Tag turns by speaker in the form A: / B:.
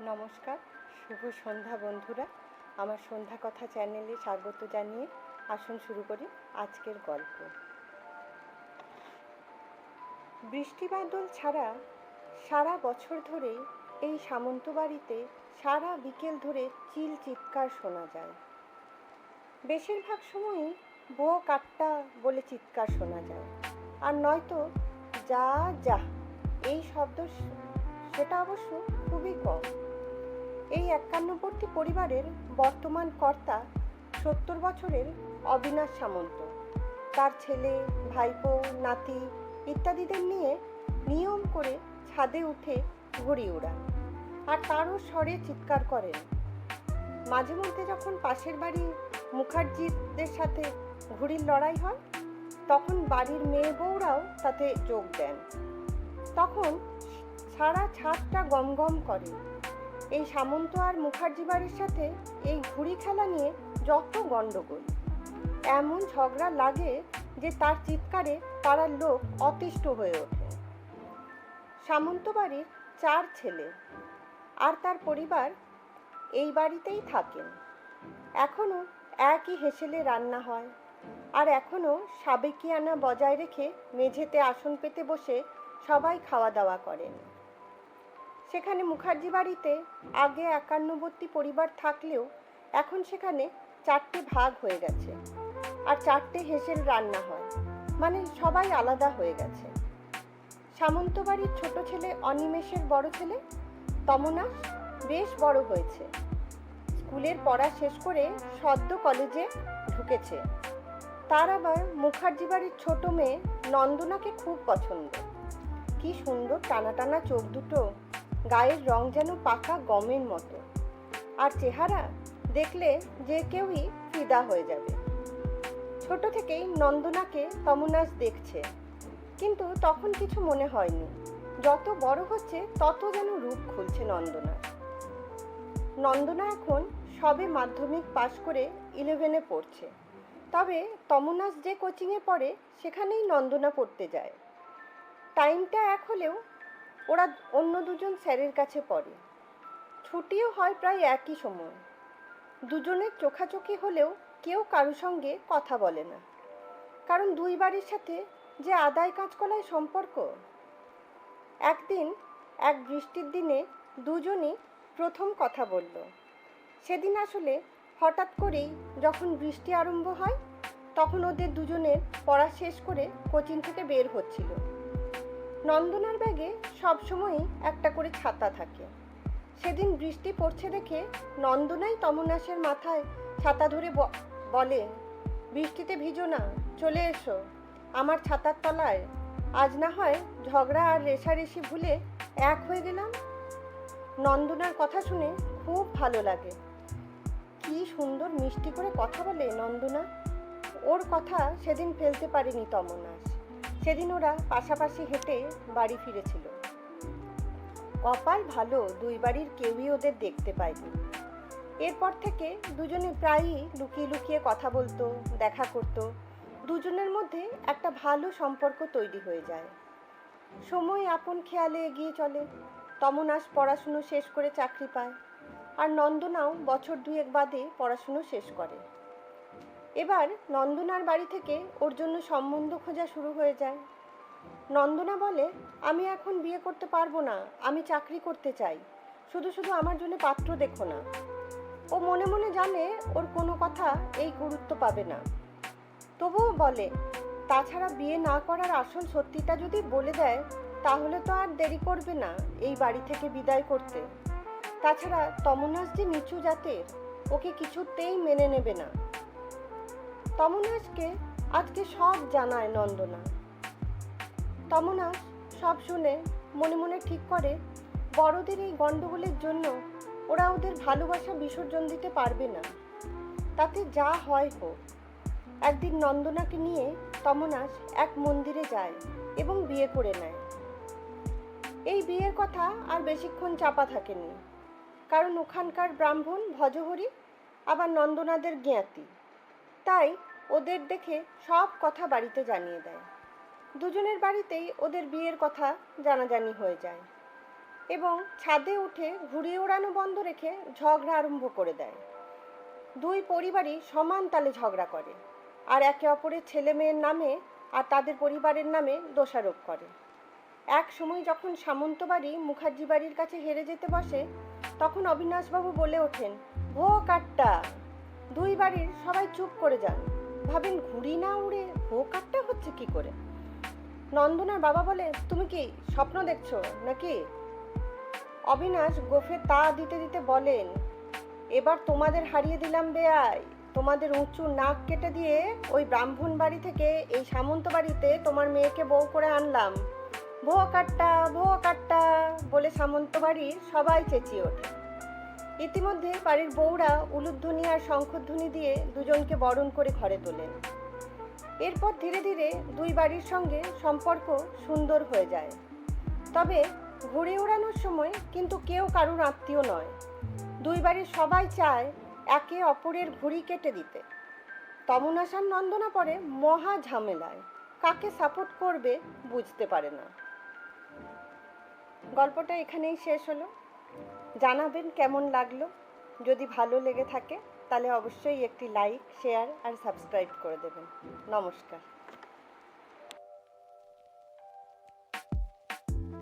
A: নমস্কার, শুভ সন্ধ্যা বন্ধুরা। আমার সন্ধ্যা কথা চ্যানেলে স্বাগত জানিয়ে আসুন শুরু করি আজকের গল্প। বৃষ্টি বাদল ছাড়া সারা বছর ধরে এই সামন্ত বাড়িতে সারা বিকেল ধরে চিল চিৎকার শোনা যায়। বেশিরভাগ সময়ই বো কাট্টা বলে চিৎকার শোনা যায়। আর নয়তো যা যা, এই শব্দ সেটা অবশ্য খুবই কম। এই একান্নবর্তী পরিবারের বর্তমান কর্তা সত্তর বছরের অবিনাশ সামন্ত। তার ছেলে, ভাইপো, নাতি ইত্যাদিদের নিয়ে নিয়ম করে ছাদে উঠে ঘুড়ি ওড়ান আর তারও স্বরে চিৎকার করেন। মাঝে মধ্যে যখন পাশের বাড়ি মুখার্জিদের সাথে ঘুড়ির লড়াই হয়, তখন বাড়ির মেয়ে বউরাও তাতে যোগ দেন। তখন সারা ছাদটা গমগম করে। এই সামন্ত আর মুখার্জি বাড়ির সাথে এই ঘুড়ি খেলা নিয়ে যত গণ্ডগোল। এমন ঝগড়া লাগে যে তার চিৎকারে পাড়ার লোক অতিষ্ঠ হয়ে ওঠে। সামন্ত বাড়ির চার ছেলে আর তার পরিবার এই বাড়িতেই থাকেন। এখনও একই হেসেলে রান্না হয় আর এখনও সাবেকিয়ানা বজায় রেখে মেঝেতে আসন পেতে বসে সবাই খাওয়া দাওয়া করেন। সেখানে মুখার্জি বাড়িতে আগে একান্নবর্তী পরিবার থাকলেও এখন সেখানে চারটে ভাগ হয়ে গেছে। আর চারটে হেসেল রান্না হয়। মানে সবাই আলাদা হয়ে গেছে। সামন্ত বাড়ির ছোট ছেলে অনিমেষের বড় ছেলে তমনাস বেশ বড় হয়েছে। স্কুলের পড়া শেষ করে সদ্য কলেজে ঢুকেছে। তার আবার মুখার্জি বাড়ির ছোট মেয়ে নন্দনাকে খুব পছন্দ। কি সুন্দর টানা টানা চোখ দুটো। গায়ের রং যেন পাকা গমের মতো। আর চেহারা দেখলে যে কেউই ফিদা হয়ে যাবে। ছোট থেকেই নন্দনাকে তমনাস দেখছে। কিন্তু তখন কিছু মনে হয়নি। যত বড় হচ্ছে, তত যেন রূপ খুলছে নন্দনার নন্দনা এখন সবে মাধ্যমিক পাশ করে ইলেভেনে পড়ছে। তবে তমনাস যে কোচিংয়ে পড়ে, সেখানেই নন্দনা পড়তে যায়। টাইমটা এক হলেও ওরা অন্য দুজন স্যারের কাছে পড়ে। ছুটিও হয় প্রায় একই সময়। দুজনের চোখাচোখি হলেও কেউ কারোর সঙ্গে কথা বলে না। কারণ দুই বাড়ির সাথে যে আদায় কাজকলায় সম্পর্ক। একদিন, এক বৃষ্টির দিনে দুজনই প্রথম কথা বলল। সেদিন আসলে হঠাৎ করেই যখন বৃষ্টি আরম্ভ হয়, তখন ওদের দুজনের পড়া শেষ করে কোচিং থেকে বের হচ্ছিল। নন্দনার ব্যাগে সবসময়ই একটা করে ছাতা থাকে। সেদিন বৃষ্টি পড়ছে দেখে নন্দনাই তমনাসের মাথায় ছাতা ধরে বলে, বৃষ্টিতে ভিজো না, চলে এসো। আমার ছাতার তলায় আজ না হয় ঝগড়া আর রেশারেশি ভুলে এক হয়ে গেলাম। নন্দনার কথা শুনে খুব ভালো লাগে। কি সুন্দর মিষ্টি করে কথা বলে নন্দনা। ওর কথা সেদিন ফেলতে পারেনি তমনাস সেদিন ওরা পাশাপাশি হেঁটে বাড়ি ফিরেছিল। কপাল ভালো, দুই বাড়ির কেউই ওদের দেখতে পায়নি। এরপর থেকে দুজনে প্রায়ই লুকিয়ে লুকিয়ে কথা বলতো, দেখা করতো। দুজনের মধ্যে একটা ভালো সম্পর্ক তৈরি হয়ে যায়। সময় আপন খেয়ালে এগিয়ে চলে। তমনাস পড়াশুনো শেষ করে চাকরি পায়। আর নন্দনাও বছর দুয়েক বাদে পড়াশুনো শেষ করে। এবার নন্দনার বাড়ি থেকে ওর জন্য সম্বন্ধ খোঁজা শুরু হয়ে যায়। নন্দনা বলে, আমি এখন বিয়ে করতে পারব না, আমি চাকরি করতে চাই। শুধু শুধু আমার জন্য পাত্র দেখো না। ও মনে মনে জানে ওর কোনো কথা এই গুরুত্ব পাবে না। তবুও বলে, তাছাড়া বিয়ে না করার আসল সত্যিটা যদি বলে দেয়, তাহলে তো আর দেরি করবে না এই বাড়ি থেকে বিদায় করতে। তাছাড়া তমনাস যে নিচু জাতের, ওকে কিছুতেই মেনে নেবে না। তমনাসকে আজকে সব জানায় নন্দনা। তমনাস সব শুনে মনে মনে ঠিক করে, বড়দের এই গণ্ডগোলের জন্য ওরা ওদের ভালোবাসা বিসর্জন দিতে পারবে না। তাতে যা হয় হোক। একদিন নন্দনাকে নিয়ে তমনাস এক মন্দিরে যায় এবং বিয়ে করে নেয়। এই বিয়ের কথা আর বেশিক্ষণ চাপা থাকেনি। কারণ ওখানকার ব্রাহ্মণ ভজহরি, আবার নন্দনাদের জ্ঞাতি। তাই ওদের দেখে সব কথা বাড়িতে জানিয়ে দেয়। দুজনের বাড়িতেই ওদের বিয়ের কথা জানাজানি হয়ে যায় এবং ছাদে উঠে ঘুরিয়ে ওড়ানো বন্ধ রেখে ঝগড়া আরম্ভ করে দেয়। দুই পরিবারই সমান তালে ঝগড়া করে আর একে অপরের ছেলে মেয়ের নামে আর তাদের পরিবারের নামে দোষারোপ করে। এক সময় যখন সামন্ত বাড়ি মুখার্জি বাড়ির কাছে হেরে যেতে বসে, তখন অবিনাশবাবু বলে ওঠেন ভো কাট্টা দুই বাড়ির সবাই চুপ করে যান। ভাবেন ঘুড়ি না উড়ে ভো কাট্টা হচ্ছে কি করে? নন্দনার বাবা বলে, তুমি কি স্বপ্ন দেখছ নাকি? অবিনাশ গোফে তা দিতে দিতে বলেন, এবার তোমাদের হারিয়ে দিলাম বেয়াই তোমাদের উঁচু নাক কেটে দিয়ে ওই ব্রাহ্মণ বাড়ি থেকে এই সামন্ত বাড়িতে তোমার মেয়েকে বউ করে আনলাম। ভুয়ো কাট্টা ভুয়ো কাট্টা বলে সামন্ত বাড়ির সবাই চেঁচিয়ে ওঠে। ইতিমধ্যে বাড়ির বউরা উলুধ্বনি আর শঙ্খধ্বনি দিয়ে দুজনকে বরণ করে ঘরে তোলেন। এরপর ধীরে ধীরে দুই বাড়ির সঙ্গে সম্পর্ক সুন্দর হয়ে যায়। তবে ঘুরে ওড়ানোর সময় কিন্তু কেউ কারুর আত্মীয় নয়। দুই বাড়ির সবাই চায় একে অপরের ঘুড়ি কেটে দিতে। তমনাসার নন্দনা পরে মহা ঝামেলায়। কাকে সাপোর্ট করবে বুঝতে পারে না। গল্পটা এখানেই শেষ হলো। জানাবেন কেমন লাগল। যদি ভালো লেগে থাকে, তাহলে অবশ্যই একটি লাইক শেয়ার আর সাবস্ক্রাইব করে দেবেন। নমস্কার।